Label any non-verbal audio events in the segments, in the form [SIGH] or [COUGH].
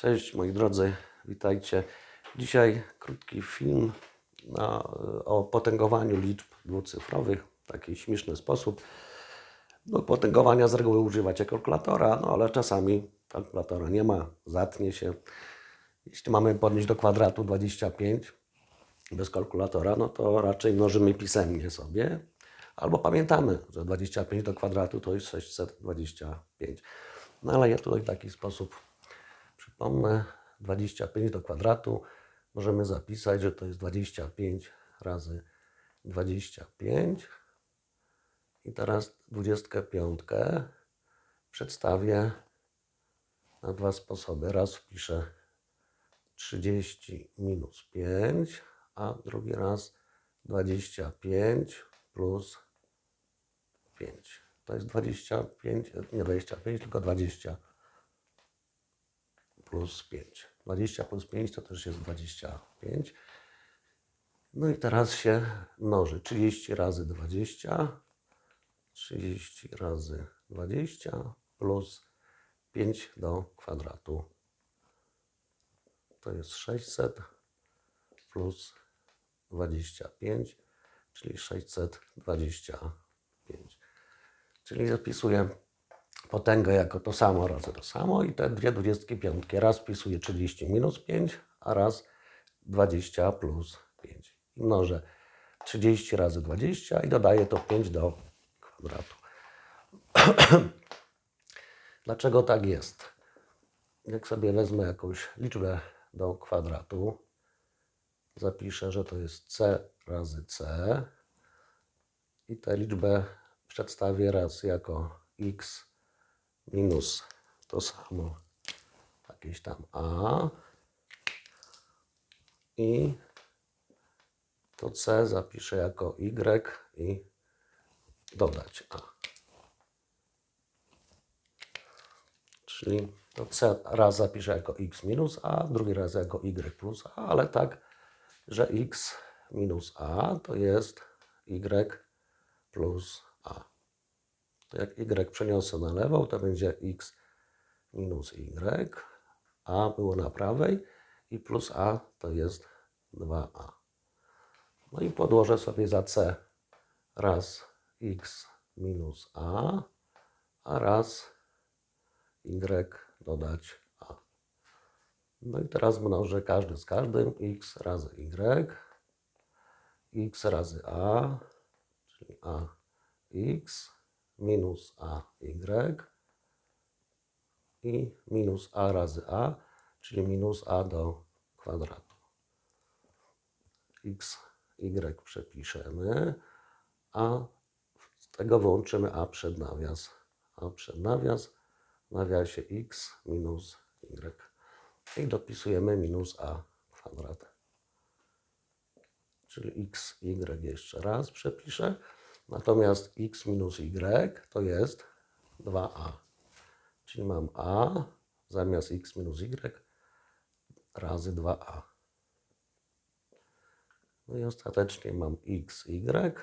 Cześć moi drodzy, witajcie. Dzisiaj krótki film na, o potęgowaniu liczb dwucyfrowych w taki śmieszny sposób. Do potęgowania z reguły używacie kalkulatora, no ale czasami kalkulatora nie ma, zatnie się. Jeśli mamy podnieść do kwadratu 25 bez kalkulatora, no to raczej mnożymy pisemnie sobie. Albo pamiętamy, że 25 do kwadratu to jest 625. No ale ja tutaj w taki sposób Przypomnę, 25 do kwadratu możemy zapisać, że to jest 25 razy 25. I teraz 25 przedstawię na dwa sposoby. Raz wpiszę 30 minus 5, a drugi raz 25 plus 5. To jest 25, nie 25, tylko 20 plus 5. 20 plus 5 to też jest 25. No i teraz się mnoży. 30 razy 20. 30 razy 20 plus 5 do kwadratu. To jest 600 plus 25, czyli 625. Czyli zapisuję potęgę jako to samo razy to samo i te dwie dwudziestki piątki. Raz wpisuję 30 minus 5, a raz 20 plus 5. I mnożę 30 razy 20 i dodaję to 5 do kwadratu. [CLEARS THROAT] Dlaczego tak jest? Jak sobie wezmę jakąś liczbę do kwadratu, zapiszę, że to jest c razy c i tę liczbę przedstawię raz jako x minus to samo jakieś tam a i to c zapiszę jako y i dodać a. Czyli to c raz zapiszę jako x minus a, drugi raz jako y plus a, ale tak, że x minus a to jest y plus. To jak y przeniosę na lewą, to będzie x minus y, a było na prawej i plus a to jest 2a. No i podłożę sobie za c raz x minus a, a raz y dodać a. No i teraz mnożę każdy z każdym x razy y, x razy a, czyli a x minus AY i minus A razy A, czyli minus A do kwadratu. X, Y przepiszemy, a z tego wyłączymy A przed nawias. A przed nawias, w nawiasie X minus Y. I dopisujemy minus A kwadrat. Czyli X, Y jeszcze raz przepiszę. Natomiast x minus y to jest 2a. Czyli mam a zamiast x minus y razy 2a. No i ostatecznie mam x, y.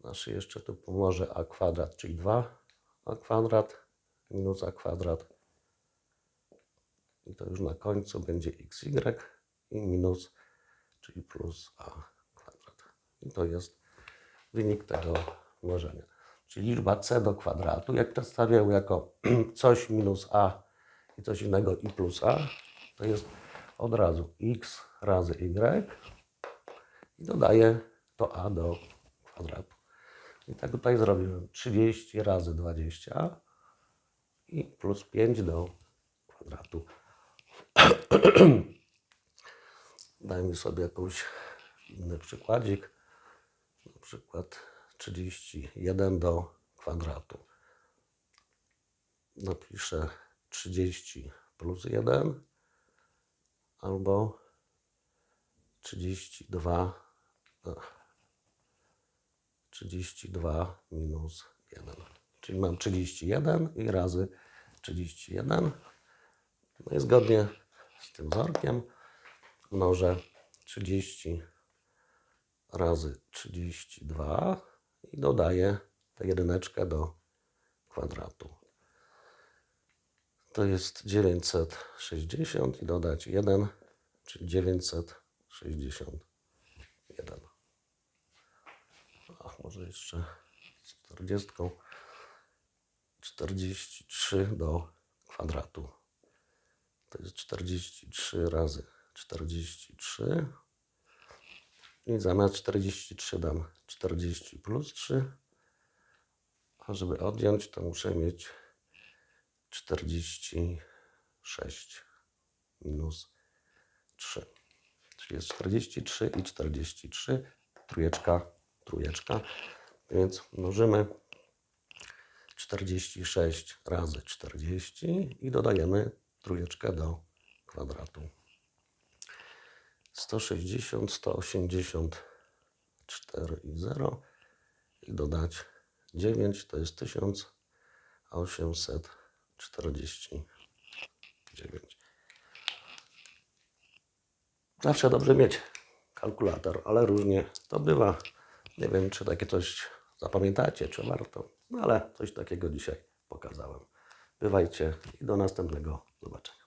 Znaczy jeszcze tu pomoże a kwadrat, czyli 2a kwadrat minus a kwadrat. I to już na końcu będzie xy i minus, czyli plus a kwadrat. I to jest wynik tego mnożenia. Czyli liczba c do kwadratu, jak przedstawię jako [CLEARS THROAT] coś minus a i coś innego i plus a, to jest od razu x razy y i dodaję to a do kwadratu. I tak tutaj zrobiłem 30 razy 20 i plus 5 do kwadratu. [CLEARS THROAT] Dajmy sobie jakiś inny przykładzik przykład 31 do kwadratu. Napiszę 30 plus 1 albo 32 32 minus 1. Czyli mam 31 i razy 31. No i zgodnie z tym wzorkiem mnożę 30 razy 32 i dodaję tę jedyneczkę do kwadratu. to jest 960 i dodać 1, czyli 961. Ach, może jeszcze z 40. 43 do kwadratu. To jest 43 razy 43. I zamiast 43 dam 40 plus 3. A żeby odjąć, to muszę mieć 46 minus 3. Czyli jest 43 i 43. Trójeczka, trójeczka. Więc mnożymy 46 razy 40 i dodajemy trójeczkę do kwadratu. 160, 184 i 0 i dodać 9 to jest 1849. Zawsze dobrze mieć kalkulator, ale różnie to bywa. Nie wiem, czy takie coś zapamiętacie, czy warto, no ale coś takiego dzisiaj pokazałem. Bywajcie i do następnego zobaczenia.